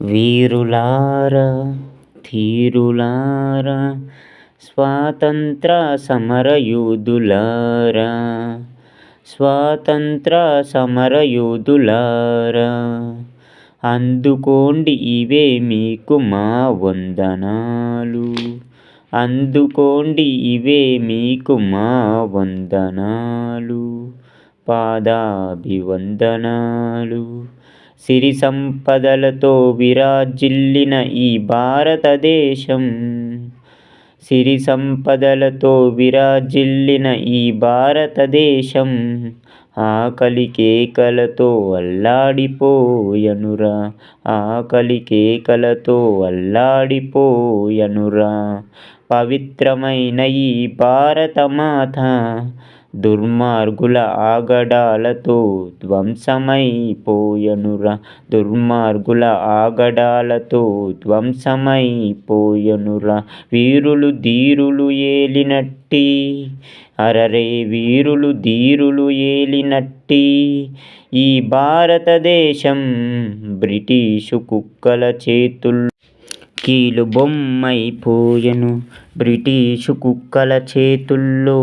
వీరులారా ధీరులారా స్వాతంత్ర సమరయోధులారా స్వాతంత్ర సమరయోధులారా అందుకోండి ఇవే మీకు మా వందనాలు. అందుకోండి ఇవే మీకు మా వందనాలు. పాదాభివందనాలు. సిరి సంపదలతో విరాజిల్లిన ఈ భారతదేశం. సిరి సంపదలతో విరాజిల్లిన ఈ భారతదేశం. ఆకలి కేకలతో అల్లాడిపోయనురా ఆకలి కేకలతో అల్లాడిపోయనురా. పవిత్రమైన ఈ భారతమాత దుర్మార్గుల ఆగడాలతో ధ్వంసమైపోయనురా. దుర్మార్గుల ఆగడాలతో ధ్వంసమైపోయనురా. వీరులు ధీరులు ఏలినట్టి అరరే వీరులు ధీరులు ఏలినట్టి ఈ భారతదేశం బ్రిటీషు కుక్కల చేతుల్లో కీలు బొమ్మైపోయెను బ్రిటీషు కుక్కల చేతుల్లో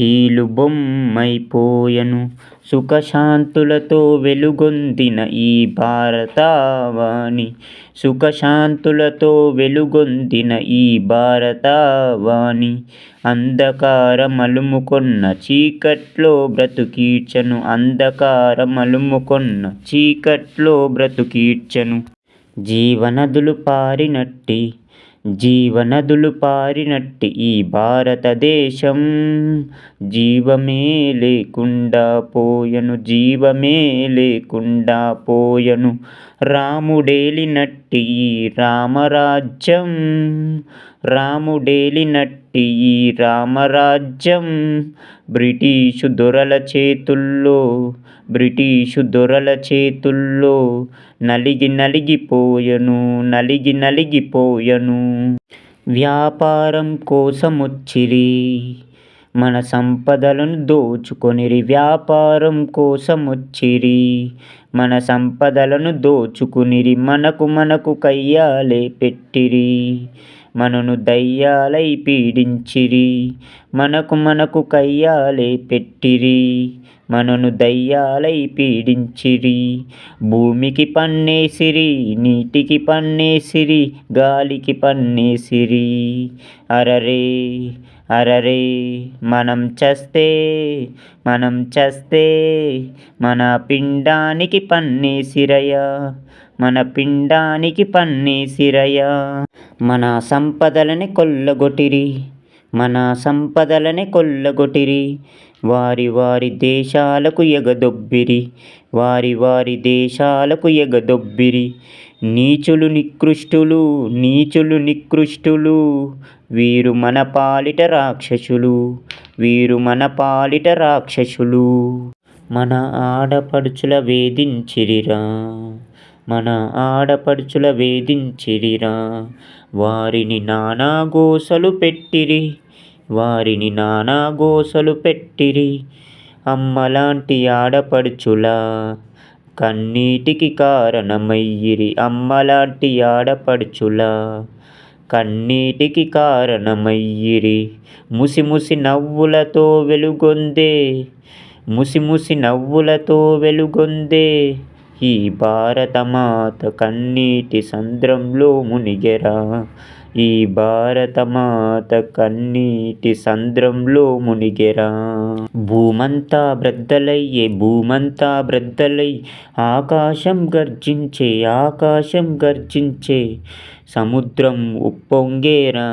కీలుబొమ్మైపోయెను సుఖశాంతులతో వెలుగొందిన ఈ భారతవాణి. సుఖశాంతులతో వెలుగొందిన ఈ భారతవాణి. అంధకారమలుముకొన్న చీకట్లో బ్రతుకీడ్చెను. అంధకారమలుముకొన్న చీకట్లో బ్రతుకీడ్చెను. జీవనదులు పారినట్టి జీవనదులు పారినట్టి ఈ భారతదేశం. జీవమే లేకుండా పోయెను జీవమే లేకుండా పోయెను. రాముడేలినట్టి ఈ రామరాజ్యం. రాముడేలినట్టి ఈ రామరాజ్యం. బ్రిటీషు దొరల చేతుల్లో బ్రిటీషు దొరల చేతుల్లో నలిగి నలిగిపోయెను నలిగి నలిగిపోయెను వ్యాపారం కోసమొచ్చిరి. మన సంపదలను దోచుకొనిరి వ్యాపారం కోసమొచ్చిరి. మన సంపదలను దోచుకునిరి మనకు మనకు కయ్యాలే పెట్టిరి. మనను దయ్యాలై పీడించిరి మనకు మనకు కయ్యాలే పెట్టిరి. మనను దయ్యాలై పీడించిరి భూమికి పన్నేసిరి నీటికి పన్నేసిరి గాలికి పన్నేసిరి. అరరే అరరే మనం చస్తే మనం చస్తే మన పిండానికి పన్నేసిరయ్యా మన పిండానికి పన్నేసిరయ్యా మన సంపదలని కొల్లగొట్టిరి మన సంపదలని కొల్లగొట్టిరి. వారి వారి దేశాలకు ఎగదొబ్బిరి వారి వారి దేశాలకు ఎగదొబ్బిరి. నీచులు నికృష్టులు నీచులు నికృష్టులు వీరు మన పాలిట రాక్షసులు వీరు మన పాలిట రాక్షసులు. మన ఆడపడుచుల వేధించిరిరా మన ఆడపడుచుల వేధించిరిరా. వారిని నానా గోసలు పెట్టిరి వారిని నానా గోసలు పెట్టిరి. అమ్మలాంటి ఆడపడుచులా కన్నీటికి కారణమయ్యిరి అమ్మలాంటి ఆడపడుచుల కన్నీటికి కారణమయ్యిరి ముసిముసి నవ్వులతో వెలుగొందే. ముసిముసి నవ్వులతో వెలుగొందే. ఈ భారతమాత కన్నీటి సంద్రంలో మునిగెరా. ఈ భారతమాత కన్నీటి సంద్రంలో మునిగెరా. భూమంతా బ్రద్దలయ్యే భూమంతా బ్రద్దలై ఆకాశం గర్జించే ఆకాశం గర్జించే సముద్రం ఉప్పొంగేరా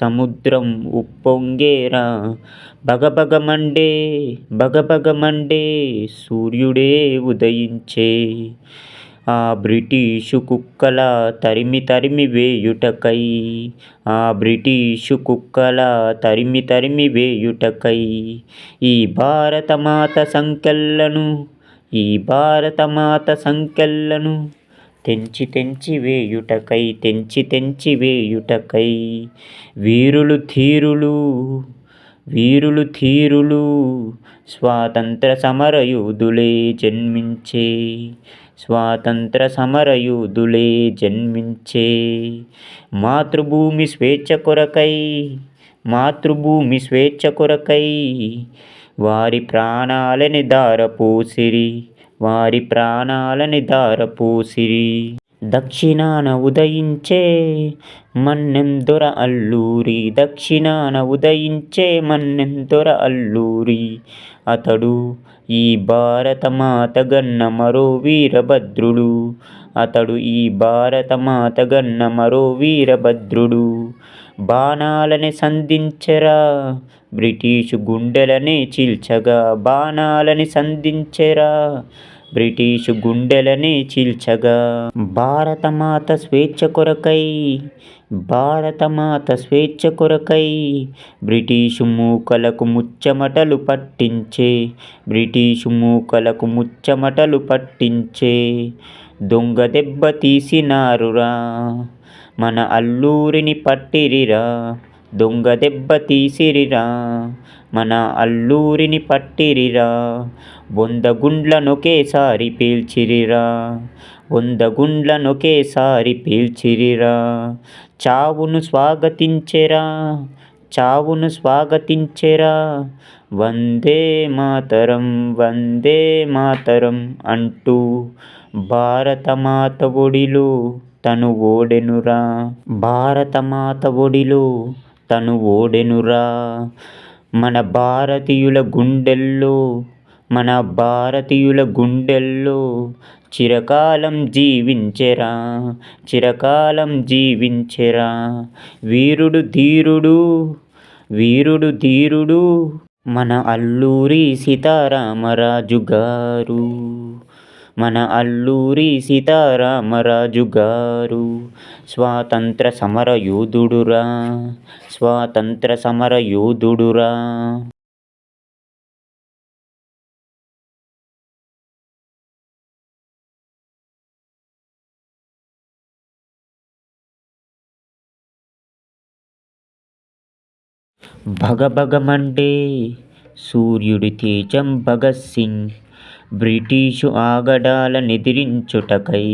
సముద్రం ఉప్పొంగేరా. బగబగమండే బగబగమండే సూర్యుడే ఉదయించే ఆ బ్రిటిషు కుక్కల తరిమి తరిమి వేయుటకై ఆ బ్రిటిషు కుక్కల తరిమి తరిమి వేయుటకై ఈ భారతమాత సంకెళ్ళను ఈ భారతమాత సంకెళ్ళను తెంచి తెంచి వేయుటకై తెంచి తెంచి వేయుటకై. వీరులు ధీరులు వీరులు ధీరులు స్వాతంత్ర సమరయోధులే జన్మించే స్వాతంత్ర సమరయూధులే జన్మించే. మాతృభూమి స్వేచ్ఛ కొరకై మాతృభూమి స్వేచ్ఛ కొరకై వారి ప్రాణాలని దారపోసిరి వారి ప్రాణాలని దారపోసిరి దక్షిణాన ఉదయించే మన్నెందొర అల్లూరి దక్షిణాన ఉదయించే మన్నెందొర అల్లూరి అతడు ఈ భారత మాత గన్న మరో వీరభద్రుడు. అతడు ఈ భారత మాత గన్న మరో వీరభద్రుడు. బాణాలని సంధించరా బ్రిటిషు గుండెలనే చీల్చగా. బాణాలని సంధించరా బ్రిటిషు గుండెలనే చీల్చగా. భారతమాత స్వేచ్ఛ కొరకై భారతమాత స్వేచ్ఛ కొరకై బ్రిటీషు మూకలకు ముచ్చమటలు పట్టించే బ్రిటీషు మూకలకు ముచ్చమటలు పట్టించే దొంగ దెబ్బ తీసినారురా మన అల్లూరిని పట్టిరిరా దొంగ దెబ్బ తీసిరిరా మన అల్లూరిని పట్టిరిరా వంద గుండ్లనొకేసారి పేల్చిరిరా వంద గుండ్లనొకేసారి పీల్చిరిరా. చావును స్వాగతించెరా. చావును స్వాగతించెరా. వందే మాతరం వందే మాతరం అంటూ భారతమాత ఒడిలో తను ఓడెనురా. భారతమాత ఒడిలో తను ఓడెనురా. మన భారతీయుల గుండెల్లో మన భారతీయుల గుండెల్లో చిరకాలం జీవించెరా చిరకాలం జీవించెరా. వీరుడు ధీరుడు వీరుడు ధీరుడు మన అల్లూరి సీతారామరాజు గారు. మన అల్లూరి సీతారామరాజు గారు. స్వాతంత్ర సమర యోధుడురా స్వాతంత్ర సమర యోధుడురా భగభగమండే సూర్యుడి తేజం భగత్ సింగ్ బ్రిటీషు ఆగడాల నిద్రించుటకై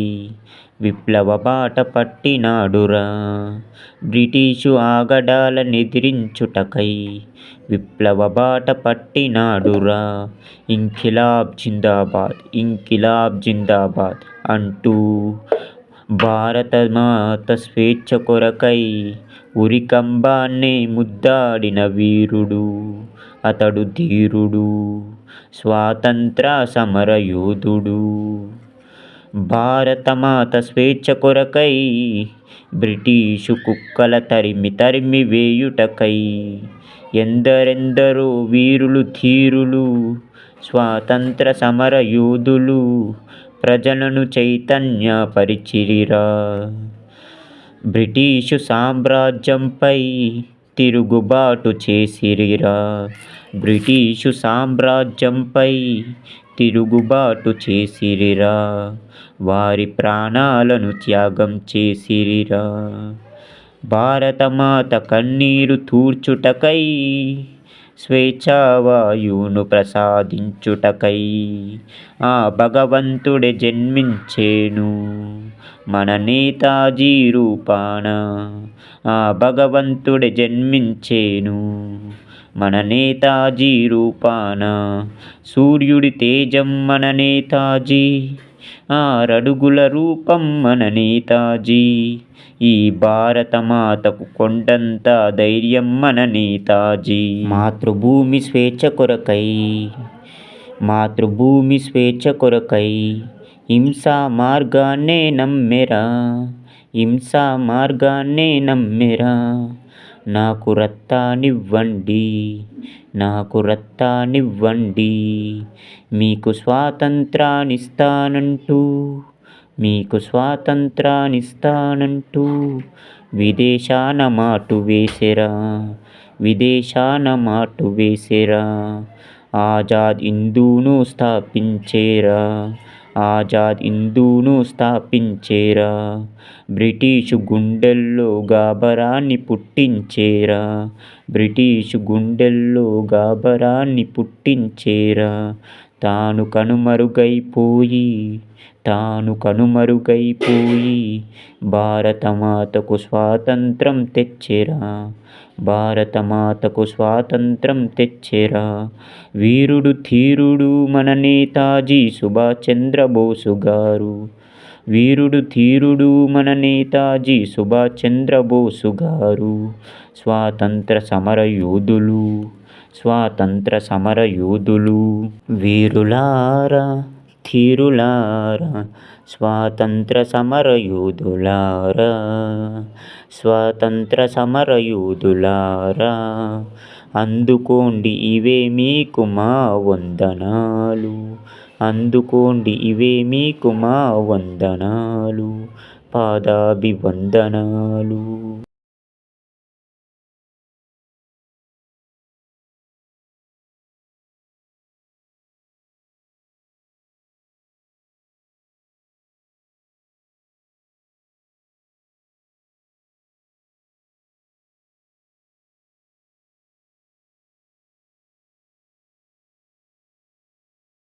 విప్లవ బాట పట్టినాడురా బ్రిటీషు ఆగడాల నిద్రించుటకై విప్లవ బాట పట్టినాడురా ఇంకిలాబ్ జిందాబాద్ ఇంకిలాబ్ జిందాబాద్ అంటూ భారత మాత స్వేచ్ఛ కొరకై ఉరికంబాన్నే ముద్దాడిన వీరుడు అతడు ధీరుడు స్వాతంత్ర సమర యోధుడు. భారతమాత స్వేచ్ఛ కొరకై బ్రిటీషు కుక్కల తరిమి తరిమి వేయుటకై ఎందరెందరో వీరులు ధీరులు స్వాతంత్ర సమర ప్రజలను ప్రజలను చైతన్యపరిచిరిరా. బ్రిటిషు సామ్రాజ్యంపై తిరుగుబాటు చేసిరిరా. బ్రిటిషు సామ్రాజ్యంపై తిరుగుబాటు చేసిరిరా. వారి ప్రాణాలను త్యాగం చేసిరిరా. భారతమాత కన్నీరు తూర్చుటకై స్వేచ్ఛావాయువును ప్రసాదించుటకై ఆ భగవంతుడే జన్మించేను. మన నేతాజీ రూపాన ఆ భగవంతుడే జన్మించేను. మన నేతాజీ రూపాన సూర్యుడి తేజం మన నేతాజీ ఆరడుగుల రూపం మన నేతాజీ. ఈ భారత మాతకు కొండంత ధైర్యం మన నేతాజీ. మాతృభూమి స్వేచ్ఛ కొరకై మాతృభూమి స్వేచ్ఛ కొరకై హింసా మార్గాన్నే నమ్మెరా హింసా మార్గాన్నే నమ్మెరా. నాకు రత్తానివ్వండి నాకు రత్తానివ్వండి మీకు స్వాతంత్రాన్నిస్తానంటూ మీకు స్వాతంత్రాన్నిస్తానంటూ విదేశాన మాటు వేసెరా విదేశాన మాటు వేసెరా ఆజాద్ హిందూను స్థాపించేరా ఆజాద్ హిందూను స్థాపించేరా? బ్రిటీషు గుండెల్లో గాబరాన్ని పుట్టించేరా? బ్రిటీషు గుండెల్లో గాబరాన్ని పుట్టించేరా? తాను కనుమరుగైపోయి తాను కనుమరుగైపోయి భారతమాతకు స్వాతంత్రం తెచ్చెరా? భారతమాతకు స్వాతంత్రం తెచ్చెరా. వీరుడు ధీరుడు మన నేతాజీ సుభాష్ చంద్రబోసు గారు. వీరుడు ధీరుడు మన నేతాజీ సుభాష్ చంద్రబోసు గారు. స్వాతంత్ర సమర యోధులు స్వాతంత్ర సమర యోధులు వీరులారా. ధీరులారా స్వాతంత్ర సమరయోధులారా స్వాతంత్ర సమరయోధులారా అందుకోండి ఇవే మీకు మా వందనాలు అందుకోండి ఇవే మీకు మా వందనాలు పాదాభివందనాలు.